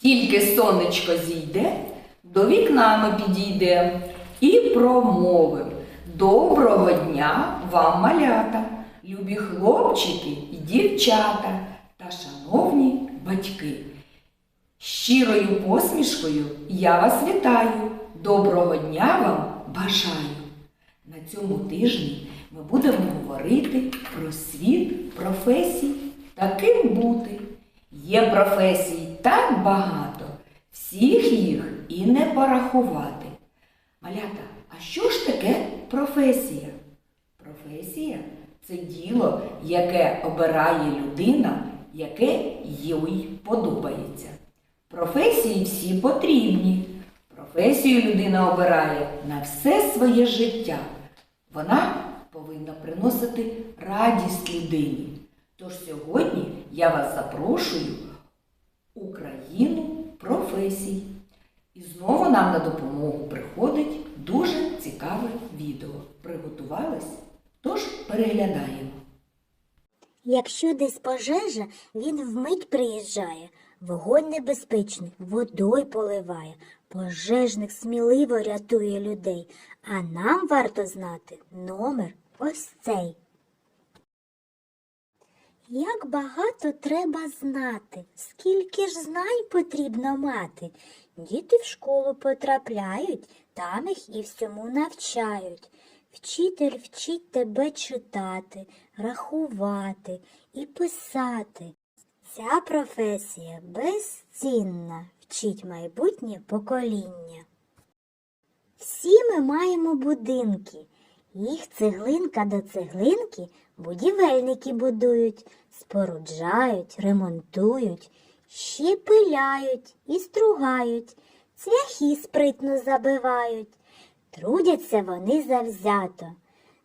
Тільки сонечко зійде, до вікна ми підійдем і промовим. Доброго дня вам, малята, любі хлопчики і дівчата та шановні батьки. Щирою посмішкою я вас вітаю. Доброго дня вам бажаю. На цьому тижні ми будемо говорити про світ професій, таким бути. Є так багато, всіх їх і не порахувати. Малята, а що ж таке професія? Професія це діло, яке обирає людина, яке їй подобається. Професії всі потрібні. Професію людина обирає на все своє життя. Вона повинна приносити радість людині. Тож сьогодні я вас запрошую у країну професій. І знову нам на допомогу приходить дуже цікаве відео. Приготувались? Тож переглядаємо. Якщо десь пожежа, він вмить приїжджає. Вогонь небезпечний, водою поливає. Пожежник сміливо рятує людей. А нам варто знати номер ось цей. Як багато треба знати, скільки ж знань потрібно мати. Діти в школу потрапляють, там їх і всьому навчають. Вчитель вчить тебе читати, рахувати і писати. Ця професія безцінна, вчить майбутнє покоління. Всі ми маємо будинки. Їх цеглинка до цеглинки будівельники будують, споруджають, ремонтують, ще пиляють і стругають, цвяхи спритно забивають. Трудяться вони завзято,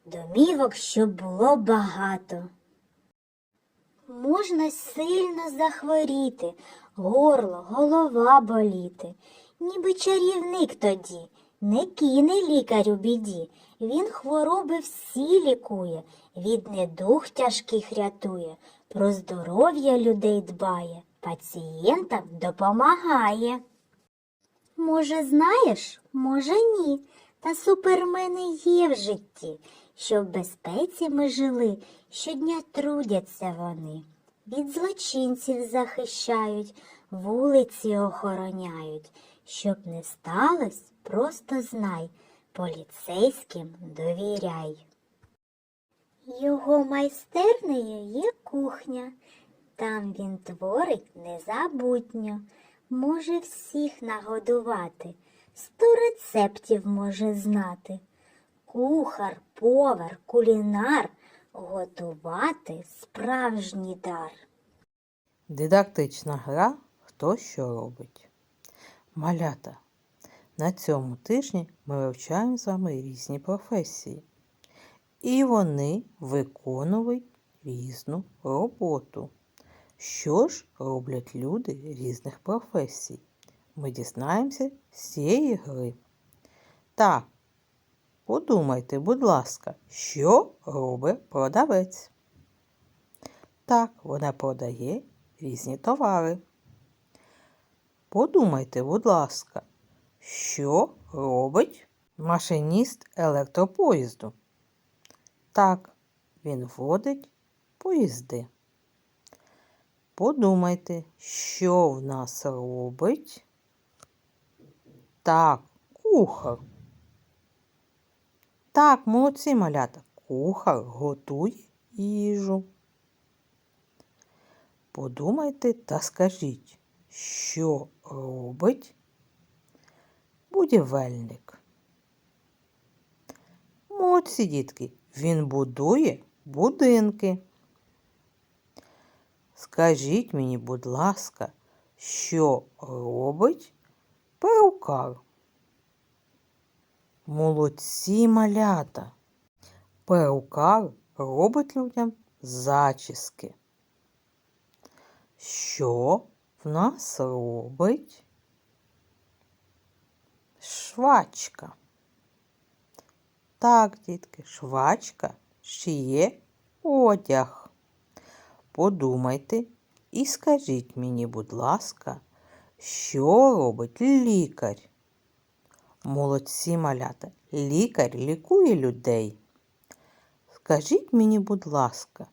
домівок, щоб було багато. Можна сильно захворіти, горло, голова боліти. Ніби чарівник тоді, не кине лікарю біді. Він хвороби всі лікує, від недуг тяжких рятує, про здоров'я людей дбає, пацієнтам допомагає. Може, знаєш, може ні, та супермени є в житті, щоб в безпеці ми жили, щодня трудяться вони. Від злочинців захищають, вулиці охороняють. Щоб не сталось, просто знай, поліцейським довіряй. Його майстернею є кухня, там він творить незабутньо, може всіх нагодувати, сто рецептів може знати. Кухар, повар, кулінар готувати справжній дар. Дидактична гра Хто що робить. Малята. На цьому тижні ми вивчаємо з вами різні професії. І вони виконують різну роботу. Що ж роблять люди різних професій? Ми дізнаємося з цієї гри. Так, подумайте, будь ласка, що робить продавець? Так, вона продає різні товари. Подумайте, будь ласка, що робить машиніст електропоїзду? Так, він водить поїзди. Подумайте, що в нас робить? Так, кухар. Так, молодці малята. Кухар готує їжу. Подумайте та скажіть, що робить будівельник. Молодці, дітки, він будує будинки. Скажіть мені, будь ласка, що робить перукар? Молодці малята. Перукар робить людям зачіски. Що в нас робить швачка? Так, дітки, швачка шиє одяг. Подумайте і скажіть мені, будь ласка, Що робить лікар? Молодці малята. Лікар лікує людей. Скажіть мені, будь ласка,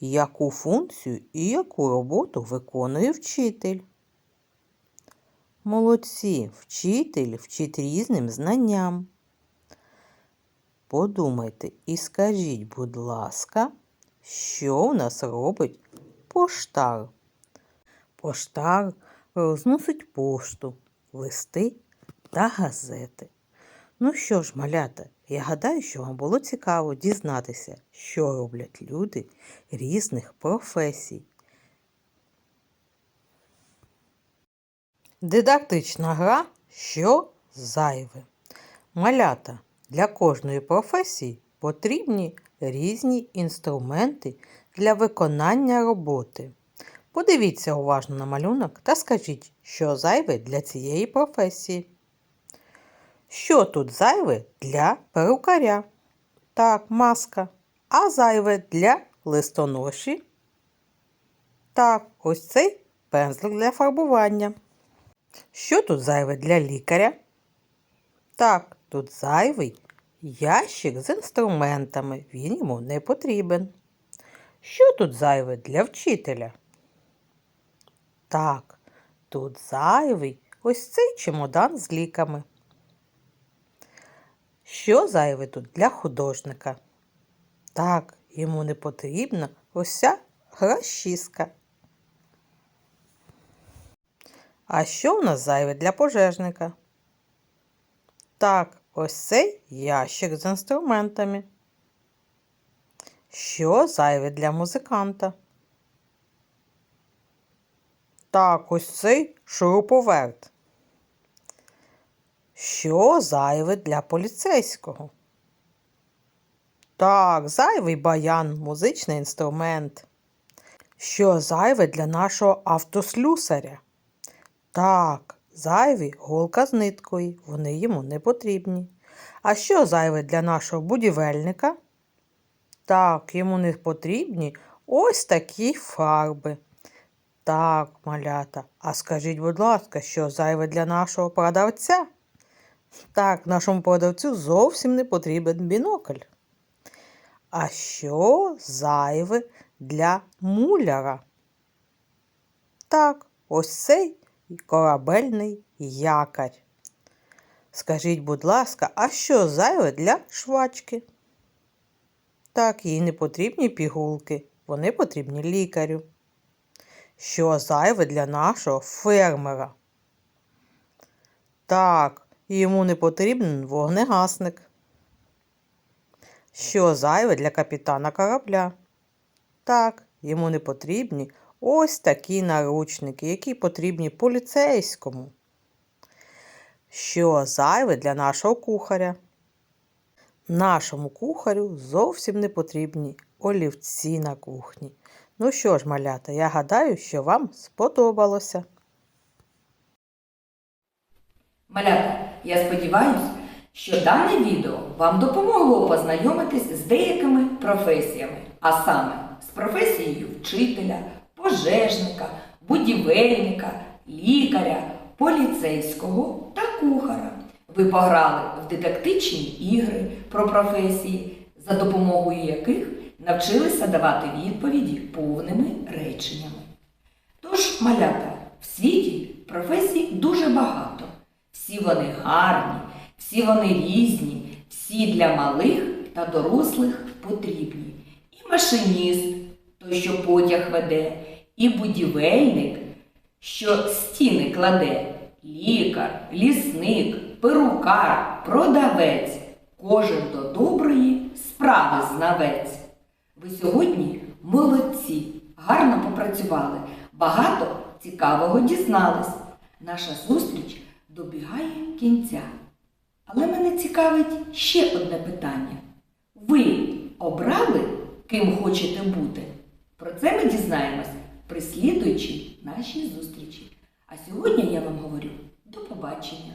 яку функцію і яку роботу виконує вчитель? Молодці, вчитель вчить різним знанням. Подумайте і скажіть, будь ласка, що в нас робить поштар? Поштар розносить пошту, листи та газети. Ну що ж, малята, я гадаю, що вам було цікаво дізнатися, що роблять люди різних професій. Дидактична гра що зайве. Малята для кожної професії потрібні різні інструменти для виконання роботи. Подивіться уважно на малюнок та скажіть, що зайве для цієї професії. Що тут зайве для перукаря? Так, маска. А зайве для листоноші? Так, ось цей пензлик для фарбування. Що тут зайве для лікаря? Так, тут зайвий ящик з інструментами. Він йому не потрібен. Що тут зайве для вчителя? Так, тут зайвий ось цей чемодан з ліками. Що зайве тут для художника? Так, йому не потрібна ось ця. А що в нас зайве для пожежника? Так, ось цей ящик з інструментами. Що зайве для музиканта? Так, ось цей шуруповерт. Що зайве для поліцейського? Так, зайвий баян, музичний інструмент. Що зайве для нашого автослюсаря? Так, зайві голка з ниткою, вони йому не потрібні. А що зайве для нашого будівельника? Так, йому не потрібні ось такі фарби. Так, малята, а скажіть, будь ласка, що зайве для нашого продавця? Так, нашому продавцю зовсім не потрібен бінокль. А що зайве для муляра? Так, ось цей корабельний якорь. Скажіть, будь ласка, а що зайве для швачки? Так, їй не потрібні пігулки, вони потрібні лікарю. Що зайве для нашого фермера? Так, йому не потрібен вогнегасник. Що зайве для капітана корабля? Так, йому не потрібні ось такі наручники, які потрібні поліцейському. Що зайве для нашого кухаря? Нашому кухарю зовсім не потрібні олівці на кухні. Ну що ж, малята, я гадаю, що вам сподобалося. Малята, я сподіваюся, що дане відео вам допомогло познайомитись з деякими професіями, а саме з професією вчителя, пожежника, будівельника, лікаря, поліцейського та кухара. Ви пограли в дидактичні ігри про професії, за допомогою яких навчилися давати відповіді повними реченнями. Тож, малята, в світі професій дуже багато. Всі вони гарні, всі вони різні, всі для малих та дорослих потрібні. І машиніст, той, що потяг веде, і будівельник, що стіни кладе, лікар, лісник, перукар, продавець, кожен до доброї справи знавець. Ви сьогодні молодці, гарно попрацювали, багато цікавого дізнались. Наша зустріч добігає кінця. Але мене цікавить ще одне питання. Ви обрали, ким хочете бути? Про це ми дізнаємось при наші зустрічі. А сьогодні я вам говорю до побачення.